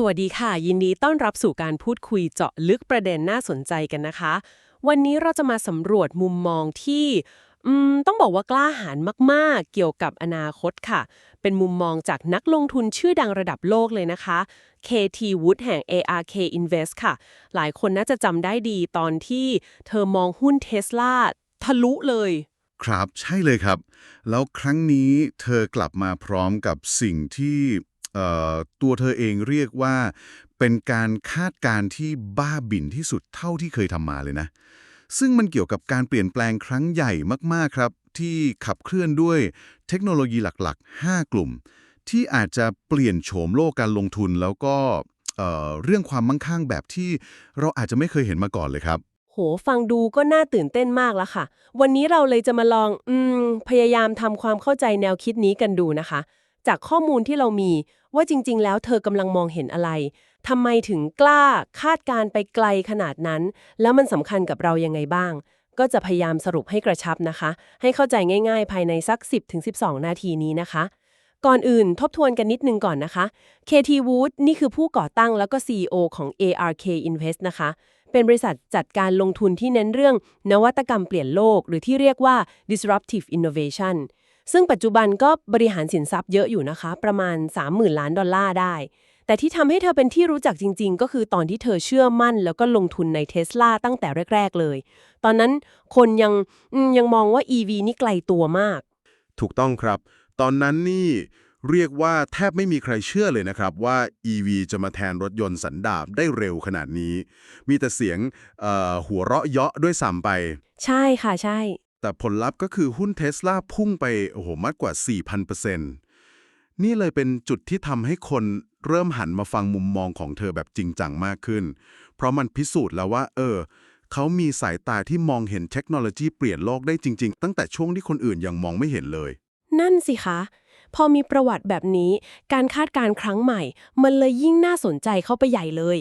สวัสดีค่ะ ยินดีต้อนรับสู่การพูดคุยเจาะลึกประเด็นน่าสนใจกันนะคะ วันนี้เราจะมาสำรวจมุมมองที่ต้องบอกว่ากล้าหาญมากๆ เกี่ยวกับอนาคตค่ะ เป็นมุมมองจากนักลงทุนชื่อดังระดับโลกเลยนะคะ KT Wood แห่ง ARK Invest ค่ะ หลายคนน่าจะจำได้ดีตอนที่เธอมองหุ้นเทสลาทะลุเลย ครับใช่เลยครับ แล้วครั้งนี้เธอกลับมาพร้อมกับสิ่งที่ ตัวเธอเองเรียกว่า เป็นการคาดการณ์ที่บ้าบิ่นที่สุดเท่าที่เคยทำมาเลยนะ ซึ่งมันเกี่ยวกับการเปลี่ยนแปลงครั้งใหญ่มากๆครับ ที่ขับเคลื่อนด้วยเทคโนโลยีหลักๆ 5 กลุ่ม ที่อาจจะเปลี่ยนโฉมโลกการลงทุนแล้วก็เอ่อเรื่องความมั่งคั่งแบบที่เราอาจจะไม่เคยเห็นมาก่อนเลยครับโหฟังดูก็น่าตื่นเต้นมากแล้วค่ะ วันนี้เราเลยจะมาลอง อืม พยายามทำความเข้าใจแนวคิดนี้กันดูนะคะ จากข้อมูลที่เรามี ว่าจริง ๆ แล้วเธอกำลังมองเห็นอะไรทำไมถึงกล้าคาดการณ์ไปไกลขนาดนั้น แล้วมันสำคัญกับเรายังไงบ้าง ก็จะพยายามสรุปให้กระชับนะคะ ให้เข้าใจง่าย ๆ ภายในสัก 10-12 นาทีนี้นะคะ ก่อนอื่นทบทวนกันนิดนึงก่อนนะคะ KT Wood นี่คือผู้ก่อตั้งแล้วก็ CEO ของ ARK Invest นะคะเป็นบริษัทจัดการลงทุนที่เน้นเรื่องนวัตกรรมเปลี่ยนโลก หรือที่เรียกว่า disruptive innovation ซึ่งปัจจุบันก็บริหารสินทรัพย์เยอะอยู่นะคะ ประมาณ 30,000 ล้านดอลลาร์ได้ แต่ที่ทำให้เธอเป็นที่รู้จักจริง ๆ ก็คือตอนที่เธอเชื่อมั่น แล้วก็ลงทุนในเทสลาตั้งแต่แรก ๆ เลย ตอนนั้นคนยังอืมยังมองว่า EV นี่ไกลตัวมาก ถูกต้องครับ ตอนนั้นนี่เรียกว่าแทบไม่มีใครเชื่อเลยนะครับ ว่า EV จะมาแทนรถยนต์สันดาปได้เร็วขนาดนี้ มีแต่เสียงเอ่อหัวเราะเยาะด้วยซ้ำไป ใช่ค่ะใช่ แต่ผลลัพธ์ก็คือหุ้นเทสลาพุ่งไปโอ้โหมากกว่า 4,000%นี่เลยเป็นจุดที่ทำให้คนเริ่มหันมาฟังมุมมองของเธอแบบจริงจังมากขึ้น เพราะมันพิสูจน์แล้วว่า เออ เขามีสายตาที่มองเห็นเทคโนโลยีเปลี่ยนโลกได้จริง ๆ ตั้งแต่ช่วงที่คนอื่นยังมองไม่เห็นเลย นั่นสิคะ พอมีประวัติแบบนี้ การคาดการณ์ครั้งใหม่ มันเลยยิ่งน่าสนใจเข้าไปใหญ่เลย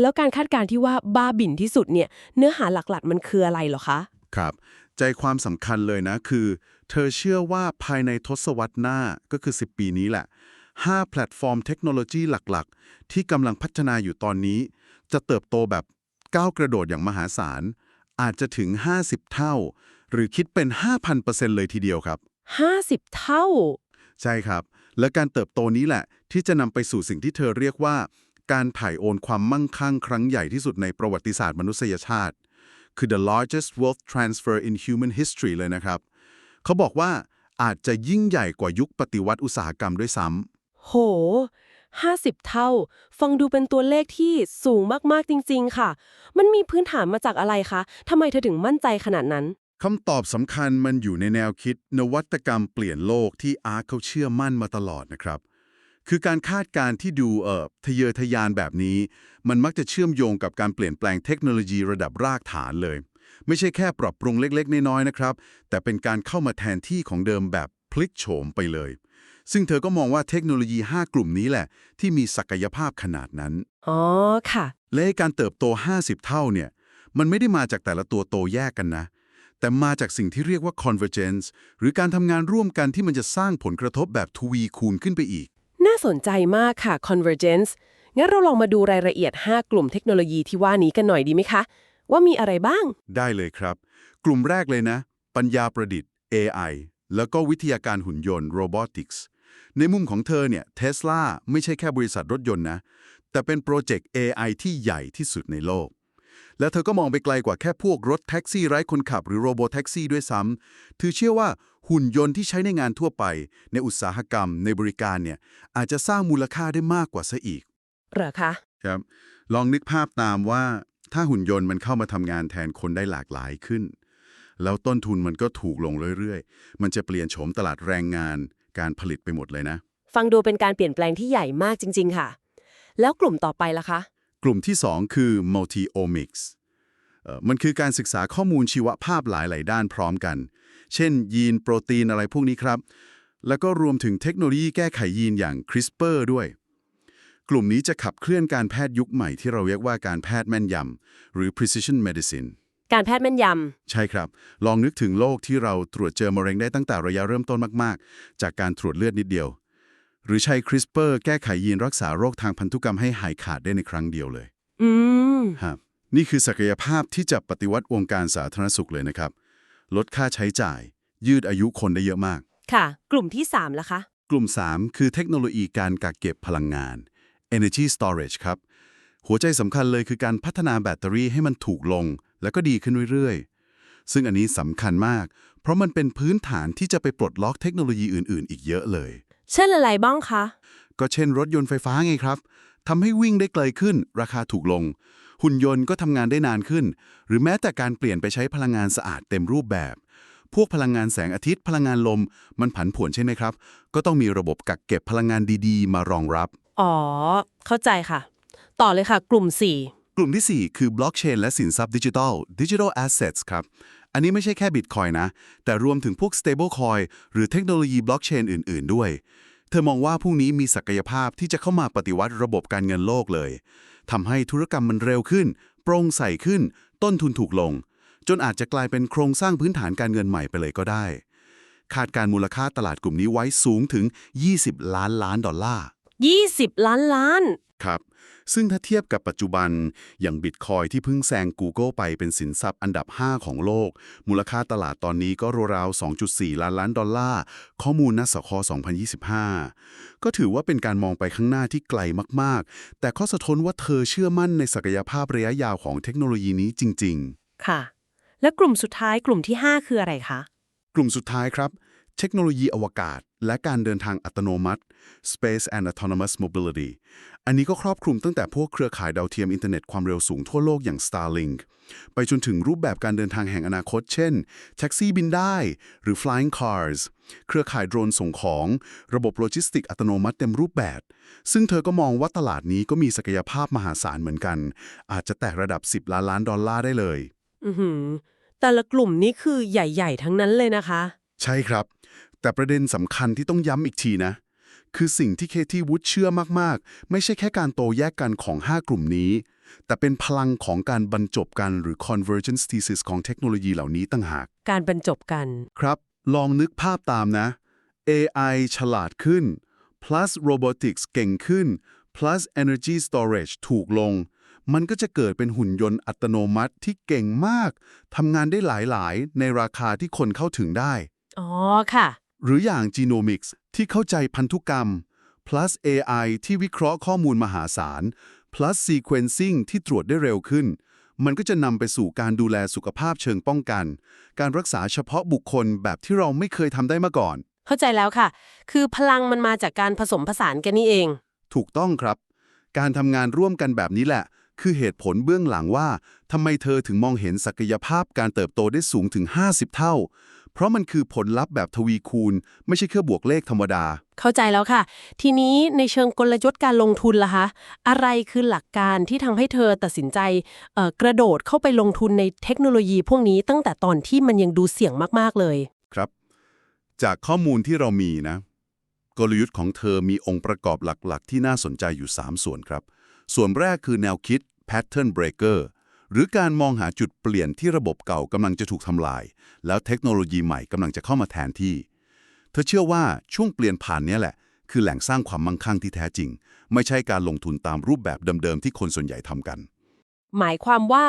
แล้วการคาดการณ์ที่ว่าบ้าบิ่นที่สุดเนี่ย เนื้อหาหลักๆ มันคืออะไรเหรอคะ ครับ ใจความสำคัญเลยนะคือ เธอเชื่อว่าภายในทศวรรษหน้าก็คือ 10 ปีนี้แหละ 5 แพลตฟอร์มเทคโนโลยีหลักๆ ที่กำลังพัฒนาอยู่ตอนนี้ จะเติบโตแบบก้าวกระโดดอย่างมหาศาล อาจจะถึง 50 เท่า หรือคิดเป็น 5,000%เลยทีเดียวครับ 50 เท่า ใช่ครับ และการเติบโตนี้แหละ ที่จะนำไปสู่สิ่งที่เธอเรียกว่า การถ่ายโอนความมั่งคั่งครั้งใหญ่ที่สุดในประวัติศาสตร์มนุษยชาติ คือ the largest wealth transfer in human history เลยนะครับ เขาบอกว่าอาจจะยิ่งใหญ่กว่ายุคปฏิวัติอุตสาหกรรมด้วยซ้ำโห 50 เท่า ฟังดูเป็นตัวเลขที่สูงมาก ๆ จริง ๆ ค่ะ มันมีพื้นฐานมาจากอะไรคะทำไมเธอถึงมั่นใจขนาดนั้น คำตอบสำคัญมันอยู่ในแนวคิด นวัตกรรมเปลี่ยนโลกที่อาร์คเขาเชื่อมั่นมาตลอดนะครับ คือการคาดการณ์ที่ดูเอ่อทะเยอทะยานแบบนี้ มันมักจะเชื่อมโยงกับการเปลี่ยนแปลงเทคโนโลยีระดับรากฐานเลย ไม่ใช่แค่ปรับปรุงเล็กๆ น้อยๆนะครับ แต่เป็นการเข้ามาแทนที่ของเดิมแบบพลิกโฉมไปเลย ซึ่งเธอก็มองว่าเทคโนโลยี 5 กลุ่มนี้แหละ ที่มีศักยภาพขนาดนั้น อ๋อ ค่ะ และการเติบโต 50 เท่าเนี่ย มันไม่ได้มาจากแต่ละตัวโตแยกกันนะ แต่มาจากสิ่งที่เรียกว่า convergence หรือการทำงานร่วมกันที่มันจะสร้างผลกระทบแบบทวีคูณขึ้นไปอีก น่าสนใจมากค่ะ convergence งั้นเราลองมาดูรายละเอียด 5 กลุ่มเทคโนโลยีที่ว่านี้กันหน่อยดีไหมคะ ว่ามีอะไรบ้าง ได้เลยครับ กลุ่มแรกเลยนะ ปัญญาประดิษฐ์ AI แล้วก็วิทยาการหุ่นยนต์ robotics ในมุมของเธอเนี่ย Tesla ไม่ใช่แค่บริษัทรถยนต์นะ แต่เป็นโปรเจกต์ AI ที่ใหญ่ที่สุดในโลก และเธอก็มองไปไกลกว่าแค่พวกรถแท็กซี่ไร้คนขับหรือโรบอแท็กซี่ด้วยซ้ำเธอเชื่อว่าหุ่นยนต์ที่ใช้ในงานทั่วไป ในอุตสาหกรรม ในบริการเนี่ยอาจจะสร้างมูลค่าได้มากกว่าซะอีกเหรอคะครับลองนึกภาพตามว่าถ้าหุ่นยนต์มันเข้ามาทำงานแทนคนได้หลากหลายขึ้น แล้วต้นทุนมันก็ถูกลงเรื่อยๆ มันจะเปลี่ยนโฉมตลาดแรงงานการผลิตไปหมดเลยนะ ฟังดูเป็นการเปลี่ยนแปลงที่ใหญ่มากจริง ๆ ค่ะ แล้วกลุ่มต่อไปล่ะคะ กลุ่มที่ 2 คือ multi-omics เอ่อมันคือการศึกษาข้อมูลชีวภาพหลาย ๆ ด้านพร้อมกัน เช่น ยีนโปรตีนอะไรพวกนี้ครับ แล้วก็รวมถึงเทคโนโลยีแก้ไขยีนอย่าง CRISPR ด้วย กลุ่มนี้จะขับเคลื่อนการแพทย์ยุคใหม่ที่เราเรียกว่าการแพทย์แม่นยำหรือ precision medicine การแพทย์แม่นยใช่ครับ ลองนึกถึงโรคที่เราตรวจเจอมะเร็งได้ตั้งแต่ระยะเริ่มต้นมาก ๆ จากการตรวจเลือดนิดเดียว หรือใช้ CRISPR แก้ไขยีนรักษาโรคทางพันธุกรรมให้หายขาดได้ในครั้งเดียวเลย อืมครับนี่คือศักยภาพที่จะปฏิวัติวงการสาธารณสุขเลยนะครับ ลดค่าใช้จ่าย ยืดอายุคนได้เยอะมาก ค่ะ กลุ่มที่3ล่ะคะ กลุ่ม 3 คือเทคโนโลยีการกักเก็บพลังงาน Energy Storage ครับ หัวใจสำคัญเลยคือการพัฒนาแบตเตอรี่ให้มันถูกลง แล้วก็ดีขึ้นเรื่อยๆ ซึ่งอันนี้สำคัญมาก เพราะมันเป็นพื้นฐานที่จะไปปลดล็อกเทคโนโลยีอื่น ๆ อีกเยอะเลย เช่นอะไรบ้างคะ ก็เช่นรถยนต์ไฟฟ้าไงครับทำให้วิ่งได้ไกลขึ้น ราคาถูกลง หุ่นยนต์ก็ทำงานได้นานขึ้น หรือแม้แต่การเปลี่ยนไปใช้พลังงานสะอาดเต็มรูปแบบ พวกพลังงานแสงอาทิตย์ พลังงานลม มันผันผวนใช่ไหมครับ ก็ต้องมีระบบกักเก็บพลังงานดีๆ มารองรับ อ๋อ เข้าใจค่ะ ต่อเลยค่ะ กลุ่มกลุ่มทีสี่ 4 คือบล็อกเชนและสินทรัพย์ดิจิทัล Digital Assets ครับอันนี้ไม่ใช่แค่บิตคอยนะ แต่รวมถึงพวก stable coin หรือเทคโนโลยีบล็อกเชนอื่น ๆ ด้วย เธอมองว่าพวกนี้มีศักยภาพที่จะเข้ามาปฏิวัติระบบการเงินโลกเลยทำให้ธุรกรรมมันเร็วขึ้น โปร่งใสขึ้น ต้นทุนถูกลง จนอาจจะกลายเป็นโครงสร้างพื้นฐานการเงินใหม่ไปเลยก็ได้ คาดการมูลค่าตลาดกลุ่มนี้ไว้สูงถึง 20 ล้านล้านดอลลาร์4 20 ล้านล้าน ครับ ซึ่งถ้าเทียบกับปัจจุบัน อย่างบิตคอยที่เพิ่งแซง Google ไปเป็นสินทรัพย์อันดับ 5 ของโลก มูลค่าตลาดตอนนี้ก็ราวๆ 2.4 ล้านล้านดอลลาร์ ข้อมูลนัสค2025 ก็ถือว่าเป็นการมองไปข้างหน้าที่ไกลมากๆ แต่ข้อสะท้อนว่าเธอเชื่อมั่นในศักยภาพระยะยาวของเทคโนโลยีนี้จริง ๆ ค่ะ และกลุ่มสุดท้ายกลุ่มที่ 5 คืออะไรคะ กลุ่มสุดท้ายครับ เทคโนโลยีอวกาศ และการเดินทางอัตโนมัติ Space and Autonomous Mobility อันนี้ก็ครอบคลุมตั้งแต่พวกเครือข่ายดาวเทียมอินเทอร์เน็ตความเร็วสูงทั่วโลกอย่าง Starlink ไปจนถึงรูปแบบการเดินทางแห่งอนาคต เช่น แท็กซี่บินได้ หรือ Flying Cars เครือข่ายโดรนส่งของ ระบบโลจิสติกอัตโนมัติเต็มรูปแบบ ซึ่งเธอก็มองว่าตลาดนี้ก็มีศักยภาพมหาศาลเหมือนกัน อาจจะแตะระดับ 10 ล้านล้านดอลลาร์ได้เลย อือหือแต่ละกลุ่มนี้คือใหญ่ ๆ ทั้งนั้นเลยนะคะ ใช่ครับ แต่ประเด็นสำคัญที่ต้องย้ำอีกทีนะ คือสิ่งที่เคที่วูดเชื่อมากๆ ไม่ใช่แค่การโตแยกกันของ 5 กลุ่มนี้ แต่เป็นพลังของการบรรจบกันหรือ convergence thesis ของเทคโนโลยีเหล่านี้ต่างหาก การบรรจบกัน ครับ ลองนึกภาพตามนะ AI ฉลาดขึ้น plus robotics เก่งขึ้น plus energy storage ถูกลง มันก็จะเกิดเป็นหุ่นยนต์อัตโนมัติที่เก่งมาก ทำงานได้หลาย ๆ ในราคาที่คนเข้าถึงได้ อ๋อค่ะ หรืออย่าง Genomics ที่เข้าใจพันธุกรรม plus AI ที่วิเคราะห์ข้อมูลมหาศาล plus sequencing ที่ตรวจได้เร็วขึ้น มันก็จะนำไปสู่การดูแลสุขภาพเชิงป้องกัน การรักษาเฉพาะบุคคลแบบที่เราไม่เคยทำได้มาก่อน เข้าใจแล้วค่ะ คือพลังมันมาจากการผสมผสานกันนี่เอง ถูกต้องครับ การทำงานร่วมกันแบบนี้แหละ คือเหตุผลเบื้องหลังว่าทำไมเธอถึงมองเห็นศักยภาพการเติบโตได้สูงถึง 50 เท่า เพราะมันคือผลลัพธ์แบบทวีคูณ ไม่ใช่แค่บวกเลขธรรมดา เข้าใจแล้วค่ะ ทีนี้ในเชิงกลยุทธ์การลงทุนล่ะคะ อะไรคือหลักการที่ทำให้เธอตัดสินใจเอ่อกระโดดเข้าไปลงทุนในเทคโนโลยีพวกนี้ตั้งแต่ตอนที่มันยังดูเสี่ยงมากๆเลย ครับ จากข้อมูลที่เรามีนะ กลยุทธ์ของเธอมีองค์ประกอบหลักๆ ที่น่าสนใจอยู่ 3 ส่วนครับ ส่วนแรกคือแนวคิด pattern breaker หรือการมองหาจุดเปลี่ยนที่ระบบเก่ากำลังจะถูกทำลาย แล้วเทคโนโลยีใหม่กำลังจะเข้ามาแทนที่ เธอเชื่อว่าช่วงเปลี่ยนผ่านเนี้ยแหละ คือแหล่งสร้างความมั่งคั่งที่แท้จริง ไม่ใช่การลงทุนตามรูปแบบเดิมๆที่คนส่วนใหญ่ทำกัน หมายความว่า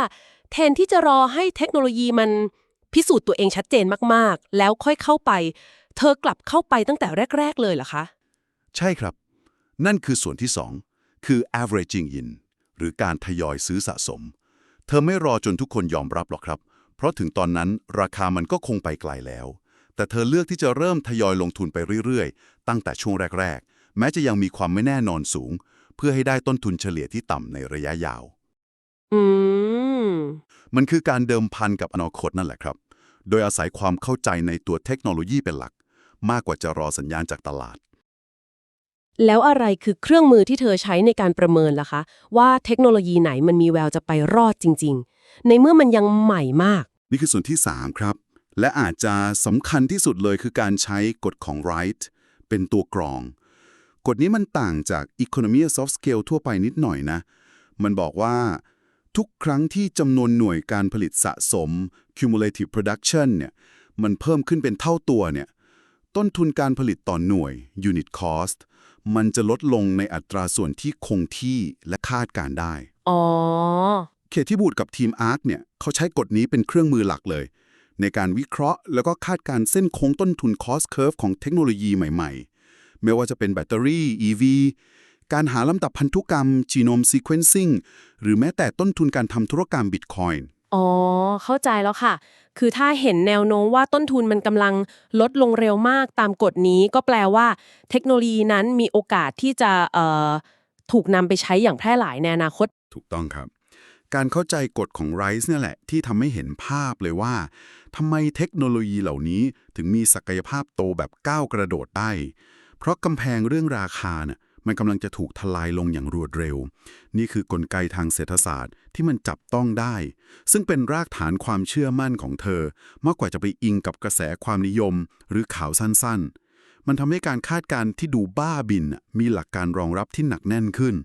แทนที่จะรอให้เทคโนโลยีมันพิสูจน์ตัวเองชัดเจนมากๆ แล้วค่อยเข้าไป เธอกลับเข้าไปตั้งแต่แรก ๆ เลยเหรอคะ ใช่ครับ นั่นคือส่วนที่ 2 คือ averaging in หรือการทยอยซื้อสะสม เธอไม่รอจนทุกคนยอมรับหรอกครับ เพราะถึงตอนนั้นราคามันก็คงไปไกลแล้ว แต่เธอเลือกที่จะเริ่มทยอยลงทุนไปเรื่อยๆ ตั้งแต่ช่วงแรก ๆ แม้จะยังมีความไม่แน่นอนสูง เพื่อให้ได้ต้นทุนเฉลี่ยที่ต่ำในระยะยาว อืม มันคือการเดิมพันกับอนาคตนั่นแหละครับ โดยอาศัยความเข้าใจในตัวเทคโนโลยีเป็นหลัก มากกว่าจะรอสัญญาณจากตลาด แล้วอะไรคือเครื่องมือที่เธอใช้ในการประเมินล่ะคะ ว่าเทคโนโลยีไหนมันมีแววจะไปรอดจริง ๆ ในเมื่อมันยังใหม่มาก นี่คือส่วนที่ 3 ครับ และอาจจะสำคัญที่สุดเลยคือการใช้กฎของ Wright เป็นตัวกรอง กฎนี้มันต่างจาก Economy of Scale ทั่วไปนิดหน่อยนะ มันบอกว่าทุกครั้งที่จำนวนหน่วยการผลิตสะสม cumulative production เนี่ยมันเพิ่มขึ้นเป็นเท่าตัวเนี่ย ตต้นทุนการผลิตต่อหน่วย unit cost มันจะลดลงในอัตราส่วนที่คงที่และคาดการได้ อ๋อเคที่บูดกับทีม ARC เนี่ยเขาใช้กฎนี้เป็นเครื่องมือหลักเลย ในการวิเคราะห์แล้วก็คาดการเส้นโค้งต้นทุน cost curve ของเทคโนโลยีใหม่ๆ ไม่ว่าจะเป็นแบตเตอรี่ EV การหาลำดับพันธุกรรม genome sequencing หรือแม้แต่ต้นทุนการทำธุรกรรม Bitcoin อ๋อ เข้าใจแล้วค่ะ คือถ้าเห็นแนวโน้มว่าต้นทุนมันกำลังลดลงเร็วมากตามกฎนี้ก็แปลว่า เทคโนโลยีนั้นมีโอกาสที่จะเอ่อถูกนำไปใช้อย่างแพร่หลายในอนาคต ถูกต้องครับ การเข้าใจกฎของ Rice เนี่ยแหละ ที่ทำให้เห็นภาพเลยว่าทำไมเทคโนโลยีเหล่านี้ถึงมีศักยภาพโตแบบก้าวกระโดดได้ เพราะกำแพงเรื่องราคาน่ะ มันกำลังจะถูกทลายลงอย่างรวดเร็ว นี่คือกลไกทางเศรษฐศาสตร์ที่มันจับต้องได้ ซึ่งเป็นรากฐานความเชื่อมั่นของเธอ มากกว่าจะไปอิงกับกระแสความนิยม หรือข่าวสั้นๆ มันทำให้การคาดการณ์ที่ดูบ้าบินมีหลักการรองรับที่หนักแน่นขึ้น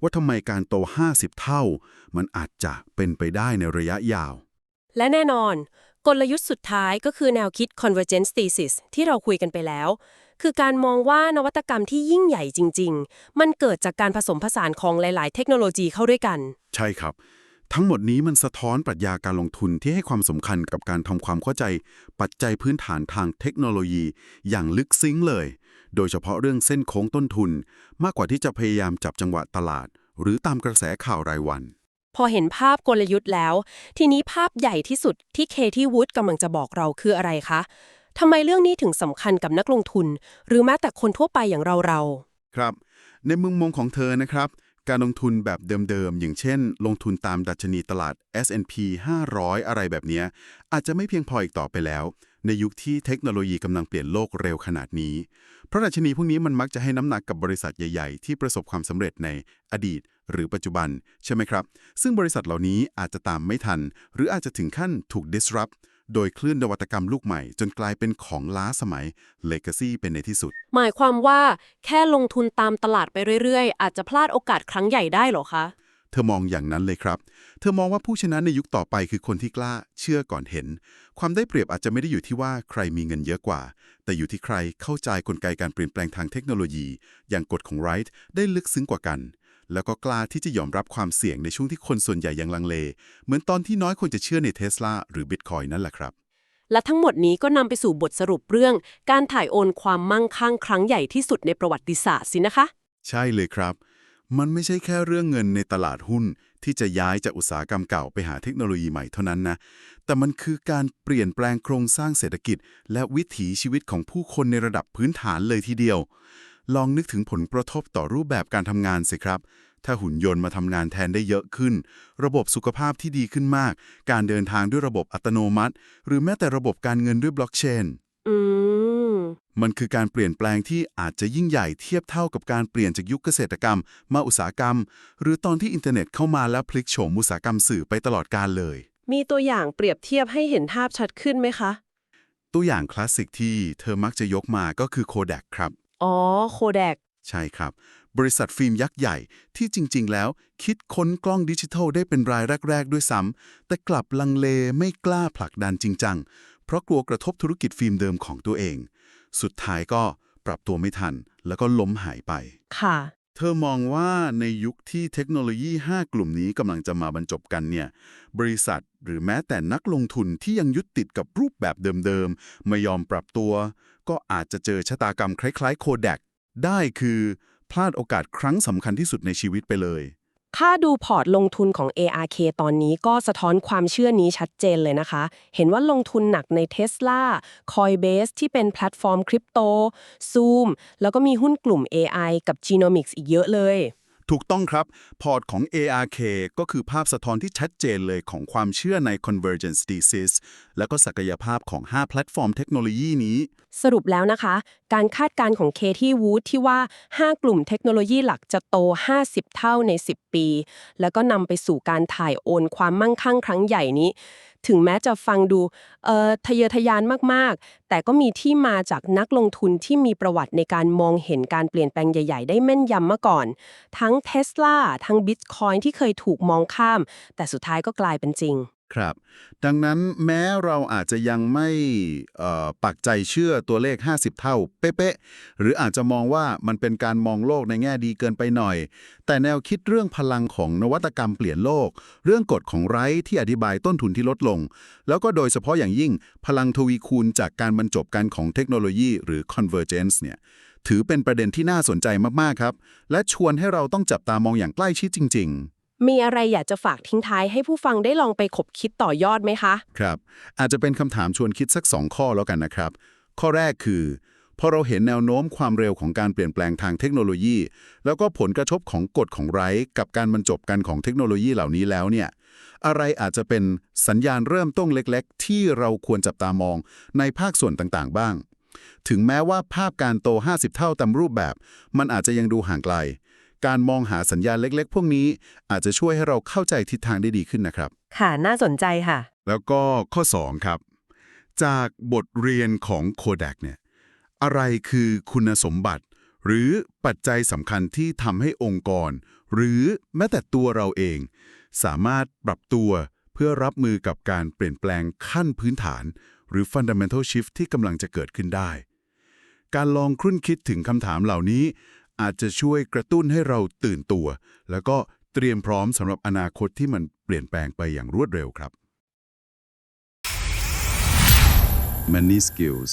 ว่าทำไมการโต 50 เท่า มันอาจจะเป็นไปได้ในระยะยาว และแน่นอน กลยุทธ์สุดท้ายก็คือแนวคิด convergence thesis ที่เราคุยกันไปแล้ว คือการมองว่านวัตกรรมที่ยิ่งใหญ่จริง ๆ มันเกิดจากการผสมผสานของหลาย ๆ เทคโนโลยีเข้าด้วยกัน ใช่ครับ ทั้งหมดนี้มันสะท้อนปรัชญาการลงทุนที่ให้ความสำคัญกับการทำความเข้าใจ ปัจจัยพื้นฐานทางเทคโนโลยี อย่างลึกซึ้งเลย โดยเฉพาะเรื่องเส้นโค้งต้นทุน มากกว่าที่จะพยายามจับจังหวะตลาด หรือตามกระแสข่าวรายวันพอเห็นภาพกลยุทธ์แล้ว ทีนี้ภาพใหญ่ที่สุดที่เคที่วูดกำลังจะบอกเราคืออะไรคะ ทำไมเรื่องนี้ถึงสำคัญกับนักลงทุน หรือแม้แต่คนทั่วไปอย่างเราเราครับ ในมุมมองของเธอนะครับ การลงทุนแบบเดิมๆ อย่างเช่น ลงทุนตามดัชนีตลาด S&P 500 อะไรแบบนี้ อาจจะไม่เพียงพออีกต่อไปแล้ว ในยุคที่เทคโนโลยีกำลังเปลี่ยนโลกเร็วขนาดนี้ เพราะดัชนีพวกนี้มันมักจะให้น้ำหนักกับบริษัทใหญ่ๆ ที่ประสบความสำเร็จในอดีต หรือปัจจุบัน ใช่ไหมครับ ซึ่งบริษัทเหล่านี้อาจจะตามไม่ทัน หรืออาจจะถึงขั้นถูก disrupt โดยคลื่นนวัตกรรมลูกใหม่จนกลายเป็นของล้าสมัย legacy เป็นในที่สุด หมายความว่าแค่ลงทุนตามตลาดไปเรื่อยๆ อาจจะพลาดโอกาสครั้งใหญ่ได้เหรอคะ เธอมองอย่างนั้นเลยครับ เธอมองว่าผู้ชนะในยุคต่อไปคือคนที่กล้าเชื่อก่อนเห็น ความได้เปรียบอาจจะไม่ได้อยู่ที่ว่าใครมีเงินเยอะกว่า แต่อยู่ที่ใครเข้าใจกลไกการเปลี่ยนแปลงทางเทคโนโลยี อย่างกฎของไรท์ได้ลึกซึ้งกว่ากัน แล้วก็กล้าที่จะยอมรับความเสี่ยงในช่วงที่คนส่วนใหญ่ยังลังเล เหมือนตอนที่น้อยคนจะเชื่อในเทสลาหรือบิตคอยนั่นแหละครับ และทั้งหมดนี้ก็นำไปสู่บทสรุปเรื่อง การถ่ายโอนความมั่งคั่งครั้งใหญ่ที่สุดในประวัติศาสตร์สินะคะ ใช่เลยครับ มันไม่ใช่แค่เรื่องเงินในตลาดหุ้นที่จะย้ายจากอุตสาหกรรมเก่าไปหาเทคโนโลยีใหม่เท่านั้นนะ แต่มันคือการเปลี่ยนแปลงโครงสร้างเศรษฐกิจ และวิถีชีวิตของผู้คนในระดับพื้นฐานเลยทีเดียว ลองนึกถึงผลกระทบต่อรูปแบบการทำงานสิครับ ถ้าหุ่นยนต์มาทำงานแทนได้เยอะขึ้น ระบบสุขภาพที่ดีขึ้นมาก การเดินทางด้วยระบบอัตโนมัติ หรือแม้แต่ระบบการเงินด้วยบล็อกเชนอืมมันคือการเปลี่ยนแปลงที่อาจจะยิ่งใหญ่เทียบเท่ากับการเปลี่ยนจากยุคเกษตรกรรม มาอุตสาหกรรม หรือตอนที่อินเทอร์เน็ตเข้ามาแล้วพลิกโฉมอุตสาหกรรมสื่อไปตลอดกาลเลย มีตัวอย่างเปรียบเทียบให้เห็นภาพชัดขึ้นไหมคะ ตัวอย่างคลาสสิกที่เธอมักจะยกมาก็คือ Kodak ครับ อ๋อ โคแดก ใช่ครับ บริษัทฟิล์มยักษ์ใหญ่ที่จริง ๆ แล้ว คิดค้นกล้องดิจิทัลได้เป็นรายแรก ๆ ด้วยซ้ำแต่กลับลังเลไม่กล้าผลักดันจริงจังเพราะกลัวกระทบธุรกิจฟิล์มเดิมของตัวเอง สุดท้ายก็ปรับตัวไม่ทัน แล้วก็ล้มหายไป ค่ะ เธอมองว่าในยุคที่เทคโนโลยี 5 กลุ่มนี้กำลังจะมาบรรจบกันเนี่ย บริษัทหรือแม้แต่นักลงทุนที่ยังยึดติดกับรูปแบบเดิมๆ ไม่ยอมปรับตัว ก็อาจจะเจอชะตากรรมคล้ายๆ โคแดกได้คือพลาดโอกาสครั้งสำคัญที่สุดในชีวิตไปเลย ค่าดูพอร์ตลงทุนของ ARK ตอนนี้ก็สะท้อนความเชื่อนี้ชัดเจนเลยนะคะ เห็นว่าลงทุนหนักใน Tesla Coinbase ที่เป็นแพลตฟอร์มคริปโต Zoom แล้วก็มีหุ้นกลุ่ม AI กับ Genomics อีกเยอะเลย ถูกต้องครับ พอร์ตของ ARK ก็คือภาพสะท้อนที่ชัดเจนเลยของความเชื่อใน Convergence Thesis แล้วก็ศักยภาพของ 5 แพลตฟอร์มเทคโนโลยีนี้ สรุปแล้วนะคะ การคาดการณ์ของเคที่วูดที่ว่า 5 กลุ่มเทคโนโลยีหลักจะโต 50 เท่าใน 10 ปี แล้วก็นำไปสู่การถ่ายโอนความมั่งคั่งครั้งใหญ่นี้ ถึงแม้จะฟังดูเอ่อทะเยอทะยานมากๆ แต่ก็มีที่มาจากนักลงทุนที่มีประวัติในการมองเห็นการเปลี่ยนแปลงใหญ่ ๆ ได้แม่นยำมาก่อน ทั้งเทสลาทั้งบิตคอยที่เคยถูกมองข้าม แต่สุดท้ายก็กลายเป็นจริง ครับ ดังนั้นแม้เราอาจจะยังไม่เอ่อปักใจเชื่อตัวเลข 50 เท่า เป๊ะๆ หรืออาจจะมองว่ามันเป็นการมองโลกในแง่ดีเกินไปหน่อย แต่แนวคิดเรื่องพลังของนวัตกรรมเปลี่ยนโลก เรื่องกฎของไร้ที่อธิบายต้นทุนที่ลดลง แล้วก็โดยเฉพาะอย่างยิ่งพลังทวีคูณจากการบรรจบกันของเทคโนโลยีหรือ convergence เนี่ยถือเป็นประเด็นที่น่าสนใจมากๆครับ และชวนให้เราต้องจับตามองอย่างใกล้ชิดจริง ๆ มีอะไรอยากจะฝากทิ้งท้ายให้ผู้ฟังได้ลองไปขบคิดต่อยอดไหมคะ ครับ อาจจะเป็นคำถามชวนคิดสัก 2 ข้อแล้วกันนะครับ ข้อแรกคือ พอเราเห็นแนวโน้มความเร็วของการเปลี่ยนแปลงทางเทคโนโลยี แล้วก็ผลกระทบของกฎของไร้กับการบรรจบกันของเทคโนโลยีเหล่านี้แล้วเนี่ยอะไรอาจจะเป็นสัญญาณเริ่มต้นเล็ก ๆ ที่เราควรจับตามองในภาคส่วนต่างๆ บ้าง ถึงแม้ว่าภาพการโต 50 เท่าตามรูปแบบ มันอาจจะยังดูห่างไกล การมองหาสัญญาณเล็กๆ พวกนี้อาจจะช่วยให้เราเข้าใจทิศทางได้ดีขึ้นนะครับ ค่ะ น่าสนใจค่ะ แล้วก็ข้อ 2 ครับ จากบทเรียนของ Kodak เนี่ยอะไรคือคุณสมบัติ หรือปัจจัยสำคัญที่ทำให้องค์กร หรือแม้แต่ตัวเราเอง สามารถปรับตัวเพื่อรับมือกับการเปลี่ยนแปลงขั้นพื้นฐาน หรือ fundamental shift ที่กำลังจะเกิดขึ้นได้ การลองครุ่นคิดถึงคำถามเหล่านี้ อาจจะช่วยกระตุ้นให้เราตื่นตัว แล้วก็เตรียมพร้อมสำหรับอนาคตที่มันเปลี่ยนแปลงไปอย่างรวดเร็วครับ Many Skills